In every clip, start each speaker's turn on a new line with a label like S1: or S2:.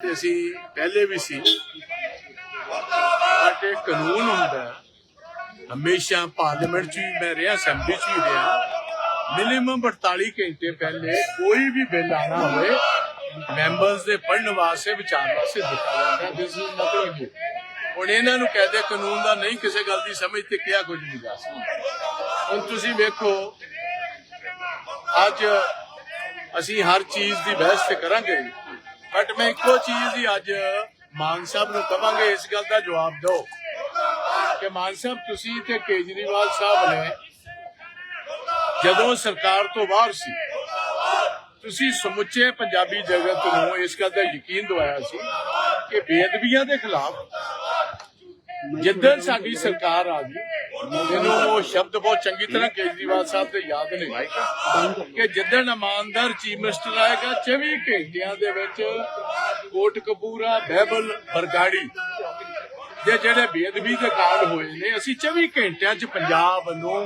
S1: ਤੇ ਅਸੀਂ ਪਹਿਲੇ ਵੀ ਸੀ। ਬਟ ਇਹ ਕਾਨੂੰਨ ਹੁੰਦਾ ਹਮੇਸ਼ਾ ਪਾਰਲੀਮੈਂਟ 'ਚ ਵੀ ਮੈਂ ਰਿਹਾ, ਅਸੈਂਬਲੀ 'ਚ ਵੀ ਰਿਹਾ। ਮਿਨੀਮਮ 48 ਘੰਟੇ ਪਹਿਲੇ ਕੋਈ ਵੀ ਬਿੱਲ ਆਣਾ ਹੋਵੇ, ਮੈਂਬਰਸ ਦੇ ਪੜ੍ਹਨ ਵਾਸਤੇ, ਵਿਚਾਰ ਵਾਸਤੇ ਦਿੱਤਾ ਜਾਂਦਾ ਦਿਸ ਇਜ਼ ਨਥਿੰਗ ਹੁਣ ਇਹਨਾਂ ਨੂੰ ਕਹਦੇ ਕਾਨੂੰਨ ਦਾ ਨਹੀਂ ਕਿਸੇ ਗੱਲ ਦੀ ਸਮਝ ਤੇ ਕਿਹਾ ਕੁਝ ਨਹੀਂ ਜਾ ਸਕਦਾ। ਹੁਣ ਤੁਸੀਂ ਵੇਖੋ, ਅੱਜ ਅਸੀਂ ਹਰ ਚੀਜ਼ ਦੀ ਬਹਿਸ ਤੇ ਕਰਾਂਗੇ। ਬਟ ਮੈਂ ਇੱਕੋ ਚੀਜ਼ ਹੀ ਅੱਜ ਮਾਨ ਸਾਹਿਬ ਨੂੰ ਕਵਾਂਗੇ, ਇਸ ਗੱਲ ਦਾ ਜਵਾਬ ਦਿਓ ਕਿ ਮਾਨ ਸਾਹਿਬ, ਤੁਸੀਂ ਤੇ ਕੇਜਰੀਵਾਲ ਸਾਹਿਬ ਨੇ ਜਦੋਂ ਸਰਕਾਰ ਤੋਂ ਬਾਹਰ ਸੀ, ਤੁਸੀਂ ਸਮੁੱਚੇ ਪੰਜਾਬੀ ਜਗਤ ਨੂੰ ਇਸ ਗੱਲ ਦਾ ਯਕੀਨ ਦਿਵਾਇਆ ਸੀ ਕਿ ਬੇਅਦਬੀਆਂ ਦੇ ਖਿਲਾਫ ਜਿੱਦਣ ਸਾਡੀ ਸਰਕਾਰ ਆ ਗਈ ਮੈਨੂੰ ਉਹ ਸ਼ਬਦ ਬਹੁਤ ਚੰਗੀ ਤਰ੍ਹਾਂ ਕੇਜਰੀਵਾਲ ਸਾਹਿਬ ਦੇ ਯਾਦ ਨੇ ਕਿ ਜਿੱਦਣ ਇਮਾਨਦਾਰ ਚੀਫ ਮਿਨਿਸਟਰ ਆਏਗਾ 24 ਘੰਟਿਆਂ ਦੇ ਵਿੱਚ ਕੋਟ ਕਪੂਰਾ, ਬਹਿਬਲ, ਬਰਗਾੜੀ ਦੇ ਜਿਹੜੇ ਬੇਅਦਬੀ ਦੇ ਕਾਂਡ ਹੋਏ ਨੇ, ਅਸੀਂ 24 ਘੰਟਿਆਂ 'ਚ ਪੰਜਾਬ ਨੂੰ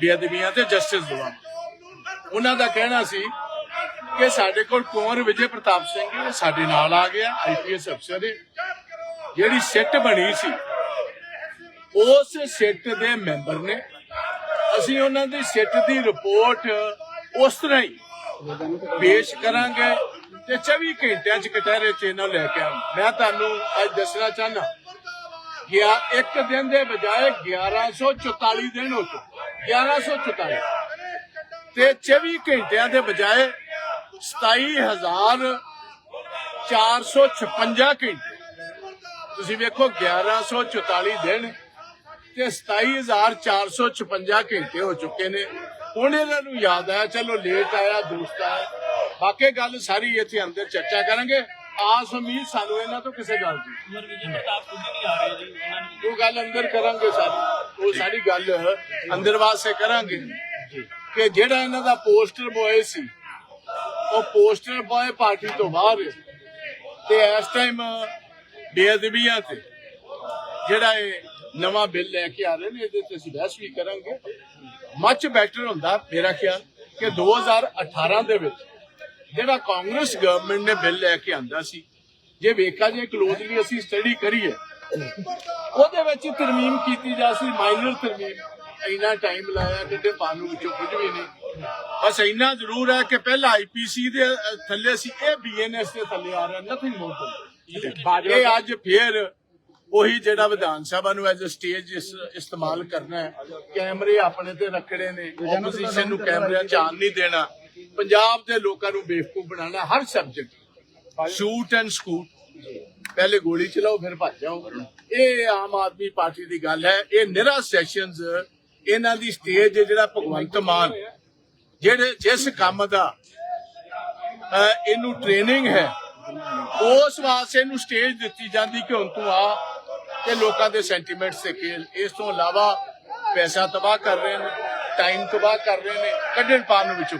S1: ਬੇਅਦਬੀਆਂ ਤੇ ਜਸਟਿਸ ਦਵਾਂਗੇ। ਉਹਨਾਂ ਦਾ ਕਹਿਣਾ ਸੀ ਕਿ ਸਾਡੇ ਕੋਲ ਕੁੰਵਰ ਵਿਜੇ ਪ੍ਰਤਾਪ ਸਿੰਘ ਸਾਡੇ ਨਾਲ ਆ ਗਿਆ ਆਈਪੀਐਸ ਅਫਸਰ ਹੈ ਜਿਹੜੀ ਸਿੱਟ ਬਣੀ ਸੀ ਉਸ ਸਿੱਟ ਦੇ ਮੈਂਬਰ ਨੇ। ਅਸੀਂ ਉਹਨਾਂ ਦੀ ਸਿੱਟ ਦੀ ਰਿਪੋਰਟ ਉਸ ਤਰ੍ਹਾਂ ਹੀ ਪੇਸ਼ ਕਰਾਂਗੇ ਤੇ 24 ਘੰਟਿਆਂ ਚ ਕਟਹਿਰੇ ਚ ਇਹਨਾਂ ਲੈ ਕੇ ਆਵਾਂ ਮੈਂ ਤੁਹਾਨੂੰ ਅੱਜ ਦੱਸਣਾ ਚਾਹਨਾ ਗਿਆ ਇੱਕ ਦਿਨ ਦੇ ਬਜਾਏ 1144 ਦਿਨ ਹੋ ਚੁੱਕੇ 1144 ਤੇ 24 ਘੰਟਿਆਂ ਦੇ ਬਜਾਏ 27456 ਘੰਟੇ। ਤੁਸੀਂ ਵੇਖੋ 1144 ਦਿਨ ਤੇ 27456 ਘੰਟੇ ਹੋ ਚੁੱਕੇ ਨੇ। ਹੁਣ ਇਹਨਾਂ ਨੂੰ ਯਾਦ ਆਇਆ ਚਲੋ ਲੇਟ ਆਇਆ ਦੋਸਤ ਆਇਆ। ਬਾਕੀ ਗੱਲ ਸਾਰੀ ਇੱਥੇ ਅੰਦਰ ਚਰਚਾ ਕਰਾਂਗੇ। ਆਸ ਉਮੀਦ ਸਾਨੂੰ ਇਹਨਾਂ ਤੋਂ ਕਿਸੇ ਗੱਲ ਦੀ।
S2: ਕੁਮਾਰ ਵਿਜੇ ਪ੍ਰਤਾਪ ਖੁਦ ਹੀ ਨਹੀਂ ਆ ਰਹੇ ਜੀ ਉਹਨਾਂ ਨੂੰ
S1: ਉਹ ਗੱਲ ਅੰਦਰ ਕਰਾਂਗੇ ਸਾਰੀ। ਉਹ ਸਾਰੀ ਗੱਲ ਅੰਦਰ ਵਾਸਤੇ ਕਰਾਂਗੇ। ਕਿ ਜਿਹੜਾ ਇਹਨਾਂ ਦਾ ਪੋਸਟਰ ਬੋਏ ਸੀ ਉਹ ਪੋਸਟਰ ਬੋਏ ਪਾਰਟੀ ਤੋਂ ਬਾਹਰ। ਤੇ ਇਸ ਟਾਈਮ ਬੇਅਦਬੀਆਂ ਤੇ ਜਿਹੜਾ ਇਹ ਨਵਾਂ ਬਿੱਲ ਲੈ ਕੇ ਆ ਰਹੇ ਨੇ ਇਹਦੇ ਤੇ ਅਸੀਂ ਬਹਿਸ ਵੀ ਕਰਾਂਗੇ। ਮੱਚ ਬੈਟਰ ਹੁੰਦਾ ਮੇਰਾ ਖਿਆਲ ਕਿ 2018 ਦੇ ਵਿੱਚ ਜਿਹੜਾ ਕਾਂਗਰਸ ਗਵਰਨਮੈਂਟ ਨੇ ਬਿੱਲ ਲੈ ਕੇ ਆਂਦਾ ਸੀ ਜੇ ਵੇਖਾ ਜੇ ਕਲੋਜ਼ਲੀ ਅਸੀਂ ਸਟੱਡੀ ਕਰੀਏ ਉਹਦੇ ਵਿੱਚ ਤਰਮੀਮ ਕੀਤੀ ਜਾ ਸੀ ਮਾਈਨਰ ਤਰਮੀਮ। ਇੰਨਾ ਟਾਈਮ ਲਾਇਆ ਕਿ ਪਾਨੂੰ ਵਿੱਚੋਂ ਕੁਝ ਵੀ ਨਹੀਂ। ਬਸ ਇੰਨਾ ਜ਼ਰੂਰ ਹੈ ਕਿ ਪਹਿਲਾਂ ਆਈਪੀਸੀ ਦੇ ਥੱਲੇ ਸੀ ਇਹ ਬੀਐਨਐਸ ਦੇ ਥੱਲੇ ਆ ਰਿਹਾ ਨਥਿੰਗ ਮੋਰ ਇਹ ਅੱਜ ਫੇਰ ਉਹੀ ਜਿਹੜਾ ਵਿਧਾਨ ਸਭਾ ਨੂੰ ਐਜ਼ ਅ ਸਟੇਜ ਇਸਤੇਮਾਲ ਕਰਨਾ ਹੈ। ਕੈਮਰੇ ਆਪਣੇ ਤੇ ਰੱਖੜੇ ਨੇ ਆਪੋਜੀਸ਼ਨ ਨੂੰ ਕੈਮਰਿਆਂ ਚ ਆਉਣ ਨਹੀਂ ਦੇਣਾ। ਪੰਜਾਬ ਦੇ ਲੋਕਾਂ ਨੂੰ ਬੇਵਕੂਫ ਬਣਾਉਣਾ, ਹਰ ਸਬਜੈਕਟ ਸ਼ੂਟ ਐਂਡ ਸਕੂਟ ਪਹਿਲੇ ਗੋਲੀ ਚਲਾਓ, ਫਿਰ ਭੱਜ ਜਾਓ। ਇਹ ਆਮ ਆਦਮੀ ਪਾਰਟੀ ਦੀ ਗੱਲ ਹੈ। ਇਹ ਨਿਰਾ ਸੈਸ਼ਨਸ ਇਹਨਾਂ ਦੀ ਸਟੇਜ ਜਿਹੜਾ ਭਗਵੰਤ ਮਾਨ, ਜਿਹੜੇ ਜਿਸ ਕੰਮ ਦਾ ਇਹਨੂੰ ਟ੍ਰੇਨਿੰਗ ਹੈ, ਉਸ ਵਾਸਤੇ ਇਹਨੂੰ ਸਟੇਜ ਦਿੱਤੀ ਜਾਂਦੀ ਕਿ ਹੁਣ ਤੂੰ ਆ ਤੇ ਲੋਕਾਂ ਦੇ ਸੈਂਟੀਮੈਂਟਸ ਤੇ ਖੇਲ, ਇਸ ਤੋਂ ਇਲਾਵਾ ਪੈਸਾ ਤਬਾਹ ਕਰ ਰਹੇ ਨੇ ਟਾਈਮ ਤਬਾਹ ਕਰ ਰਹੇ ਨੇ, ਕੱਢਣ ਪਾਣ ਨੂੰ ਵੀ ਵਿੱਚੋਂ